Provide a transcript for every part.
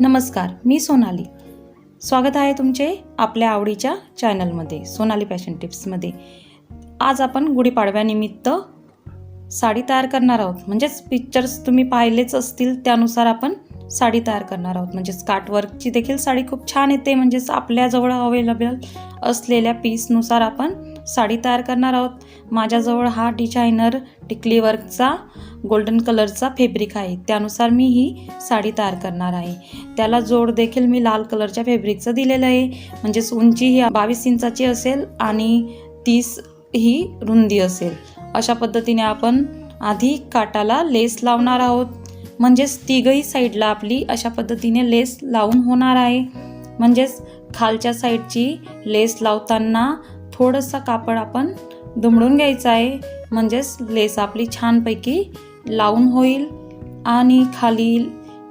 नमस्कार मी सोनाली. स्वागत आहे तुमचे आपल्या आवडीच्या चॅनलमध्ये सोनाली फॅशन टिप्समध्ये. आज आपण गुढीपाडव्यानिमित्त साडी तयार करणार आहोत. म्हणजेच पिक्चर्स तुम्ही पाहिलेच असतील त्यानुसार आपण साडी तयार करणार आहोत. म्हणजेच काटवर्कची देखील साडी खूप छान येते. म्हणजेच आपल्याजवळ अवेलेबल असलेल्या पीसनुसार आपण साडी तयार करणार आहोत. माझ्याजवळ हा डिझायनर टिकली वर्कचा गोल्डन कलरचा फेब्रिक आहे. त्यानुसार मी ही साडी तयार करणार आहे. त्याला जोड देखील मी लाल कलरच्या फेब्रिकचं दिलेलं आहे. म्हणजेच उंची ही बावीस इंचाची असेल आणि तीस ही रुंदी असेल. अशा पद्धतीने आपण आधी काटाला लेस लावणार आहोत. म्हणजेच तिघही साईडला आपली अशा पद्धतीने लेस लावून होणार आहे. म्हणजेच खालच्या साईडची लेस लावताना थोडंसं कापड आपण दुमडून घ्यायचं आहे. म्हणजेच लेस आपली छानपैकी लावून होईल आणि खाली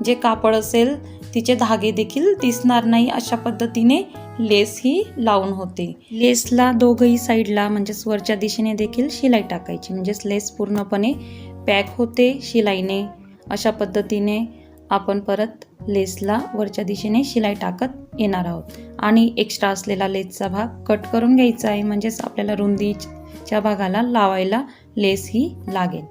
जे कापड असेल तिचे धागे देखील दिसणार नाही अशा पद्धतीने लेस ही लावून होते. लेसला दोघही साईडला म्हणजेच वरच्या दिशेने देखील शिलाई टाकायची. म्हणजेच लेस पूर्णपणे पॅक होते शिलाईने. अशा पद्धतीने आपण परत लेसला वरच्या दिशेने शिलाई टाकत येणार आहोत. आणि एक्स्ट्रा असलेला लेसचा भाग कट करून घ्यायचा आहे. म्हणजेच आपल्याला रुंदीच्या भागाला लावायला लेस ही लागेल.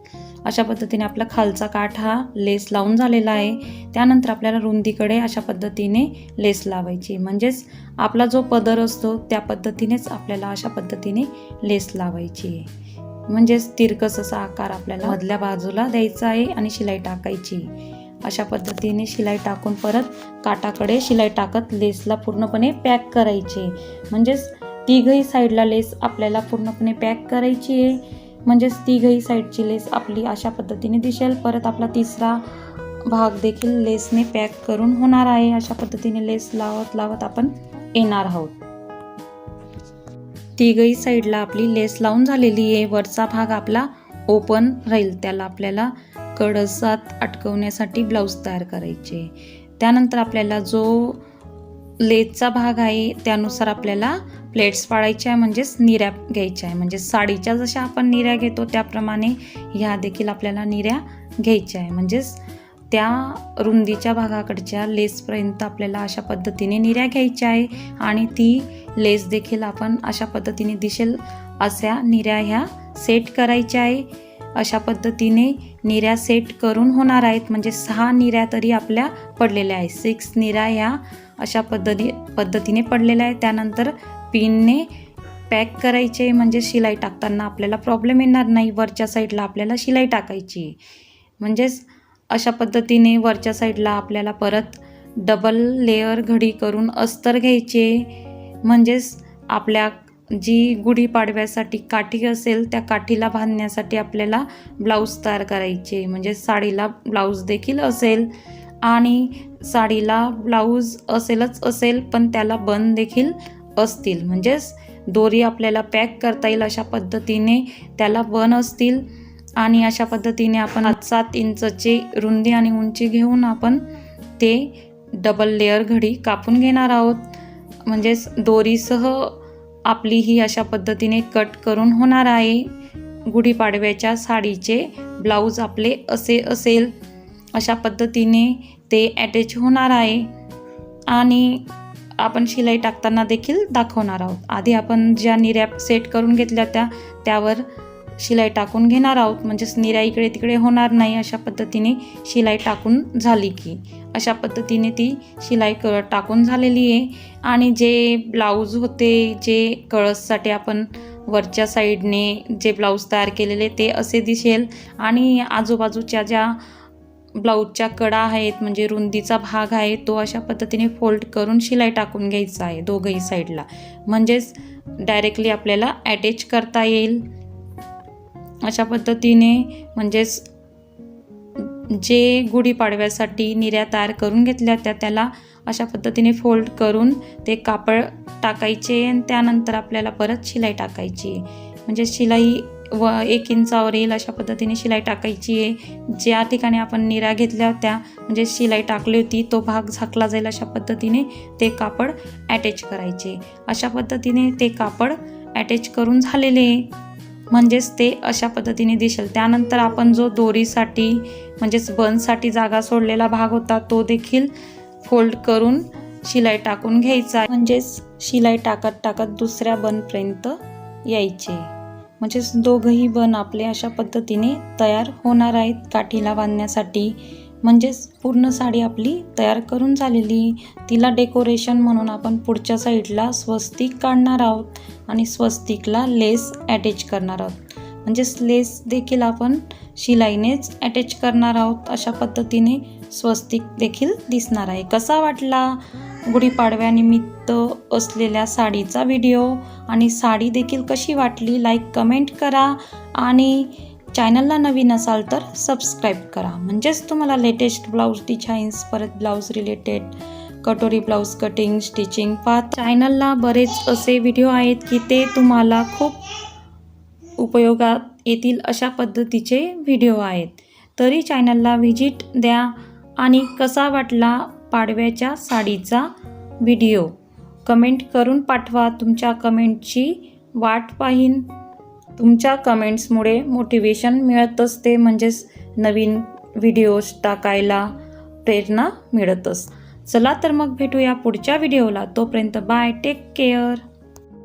अशा पद्धतीने आपला खालचा काठ हा लेस लावून झालेला आहे. त्यानंतर आपल्याला रुंदीकडे अशा पद्धतीने लेस लावायची म्हणजेच आपला जो पदर असतो त्या पद्धतीनेच आपल्याला अशा पद्धतीने लेस लावायची आहे. म्हणजेच तिरकस असा आकार आपल्याला मधल्या बाजूला द्यायचा आहे आणि शिलाई टाकायची अशा पद्धतीने शिलाई टाकून परत काटाकडे शिलाई टाकत लेसला पूर्णपणे पॅक करायचे. म्हणजेच तिघही साईडला लेस आपल्याला पूर्णपणे पॅक करायची आहे. म्हणजेच तिघही साईडची लेस आपली अशा पद्धतीने दिसेल. परत आपला तिसरा भाग देखील लेसने पॅक करून होणार आहे. अशा पद्धतीने लेस लावत लावत आपण येणार आहोत. तिघही साईडला आपली लेस लावून झालेली आहे. वरचा भाग आपला ओपन राहील. त्याला आपल्याला कडसात अटकवण्यासाठी ब्लाऊज तयार करायचे. त्यानंतर आपल्याला जो लेसचा भाग आहे त्यानुसार आपल्याला प्लेट्स पाडायच्या आहे म्हणजेच निऱ्या घ्यायच्या आहे. म्हणजे साडीच्या जशा आपण निऱ्या घेतो त्याप्रमाणे ह्या देखील आपल्याला निऱ्या घ्यायच्या आहे. म्हणजेच त्या रुंदीच्या भागाकडच्या लेसपर्यंत आपल्याला अशा पद्धतीने निऱ्या घ्यायच्या आहे आणि ती लेस देखील आपण अशा पद्धतीने दिसेल अशा निऱ्या ह्या सेट करायच्या आहे. अशा पद्धतीने निऱ्या सेट करून होणार आहेत. म्हणजे सहा निऱ्या तरी आपल्या पडलेल्या आहेत. सिक्स निऱ्या ह्या अशा पद्धती पद्धतीने पडलेल्या आहेत. त्यानंतर पिनने पॅक करायचे. म्हणजे शिलाई टाकताना आपल्याला प्रॉब्लेम येणार नाही. वरच्या साईडला आपल्याला शिलाई टाकायची. म्हणजेच अशा पद्धतीने वरच्या साईडला आपल्याला परत डबल लेअर घडी करून अस्तर घ्यायचे. म्हणजेच आपल्या जी गुढीपाडव्यासाठी काठी असेल त्या काठीला बांधण्यासाठी आपल्याला ब्लाऊज तयार करायचे. म्हणजे साडीला ब्लाऊज देखील असेल आणि साडीला ब्लाऊज असेलच असेल पण त्याला बन देखील असतील. म्हणजेच दोरी आपल्याला पॅक करता येईल अशा पद्धतीने त्याला बन असतील आणि अशा पद्धतीने आपण सात इंचची रुंदी आणि उंची घेऊन आपण ते डबल लेअर घडी कापून घेणार आहोत. म्हणजेच दोरीसह आपली ही अशा पद्धतीने कट करून होणार आहे. गुढीपाडव्याच्या साडीचे ब्लाऊज आपले असे असेल अशा पद्धतीने ते अटॅच होणार आहे. आणि आपण शिलाई टाकताना देखील दाखवणार आहोत. आधी आपण ज्या निर्या सेट करून घेतल्या त्या त्यावर शिलाई टाकून घेणार आहोत. म्हणजेच निरा इकडे तिकडे होणार नाही अशा पद्धतीने शिलाई टाकून झाली की. अशा पद्धतीने ती शिलाई क टाकून झालेली आहे. आणि जे ब्लाऊज होते जे कळससाठी आपण वरच्या साईडने जे ब्लाऊज तयार केलेले ते असे दिसेल. आणि आजूबाजूच्या ज्या ब्लाऊजच्या कडा आहेत म्हणजे रुंदीचा भाग आहे तो अशा पद्धतीने फोल्ड करून शिलाई टाकून घ्यायचा आहे दोघंही साईडला. म्हणजेच डायरेक्टली आपल्याला ॲटॅच करता येईल. अशा पद्धतीने म्हणजेच जे गुढीपाडव्यासाठी निर्या तयार करून घेतल्या त्या त्याला अशा पद्धतीने फोल्ड करून ते कापड टाकायचे आणि त्यानंतर आपल्याला परत शिलाई टाकायची म्हणजे शिलाई व एक इंचावर येईल अशा पद्धतीने शिलाई टाकायची आहे. ज्या ठिकाणी आपण निऱ्या घेतल्या होत्या म्हणजे शिलाई टाकली होती तो भाग झाकला जाईल अशा पद्धतीने ते कापड ॲटॅच करायचे. अशा पद्धतीने ते कापड ॲटॅच करून झालेले आहे. म्हणजेच ते अशा पद्धतीने दिसेल. त्यानंतर आपण जो दोरीसाठी म्हणजेच बनसाठी जागा सोडलेला भाग होता तो देखील फोल्ड करून शिलाई टाकून घ्यायचा. म्हणजेच शिलाई टाकत टाकत दुसऱ्या बनपर्यंत यायचे. म्हणजेच दोघंही बन आपले अशा पद्धतीने तयार होणार आहेत. काठीला बांधण्यासाठी म्हणजेच पूर्ण साडी आपली तयार करून झालेली. तिला डेकोरेशन म्हणून आपण पुढच्या साईडला स्वस्तिक काढणार आहोत आणि स्वस्तिकला लेस अटॅच करणार आहोत. म्हणजेच लेस देखील आपण शिलाईनेच अटॅच करणार आहोत. अशा पद्धतीने स्वस्तिक देखील दिसणार आहे. कसा वाटला? गुढीपाडव्यानिमित्त असलेल्या साडीचा व्हिडिओ आणि साडी देखील कशी वाटली? लाईक कमेंट करा आणि चॅनलला नवीन असाल तर सबस्क्राईब करा. म्हणजेच तुम्हाला लेटेस्ट ब्लाऊज डिझाईन्स परत blouse related katori blouse cutting stitching पा चॅनलला बरेच असे व्हिडिओ आहेत की ते तुम्हाला खूप उपयोगात येतील अशा पद्धतीचे व्हिडिओ आहेत. तरी चॅनलला व्हिजिट द्या आणि कसा वाटला पाडव्याच्या साडीचा व्हिडिओ कमेंट करून पाठवा. तुमच्या कमेंटची वाट पाहीन. तुमच्या कमेंट्समुळे मोटिवेशन मिळत असते म्हणजेच नवीन व्हिडिओज टाकायला प्रेरणा मिळत असते चला तर मग भेटूया पुढच्या व्हिडिओला तोपर्यंत बाय टेक केअर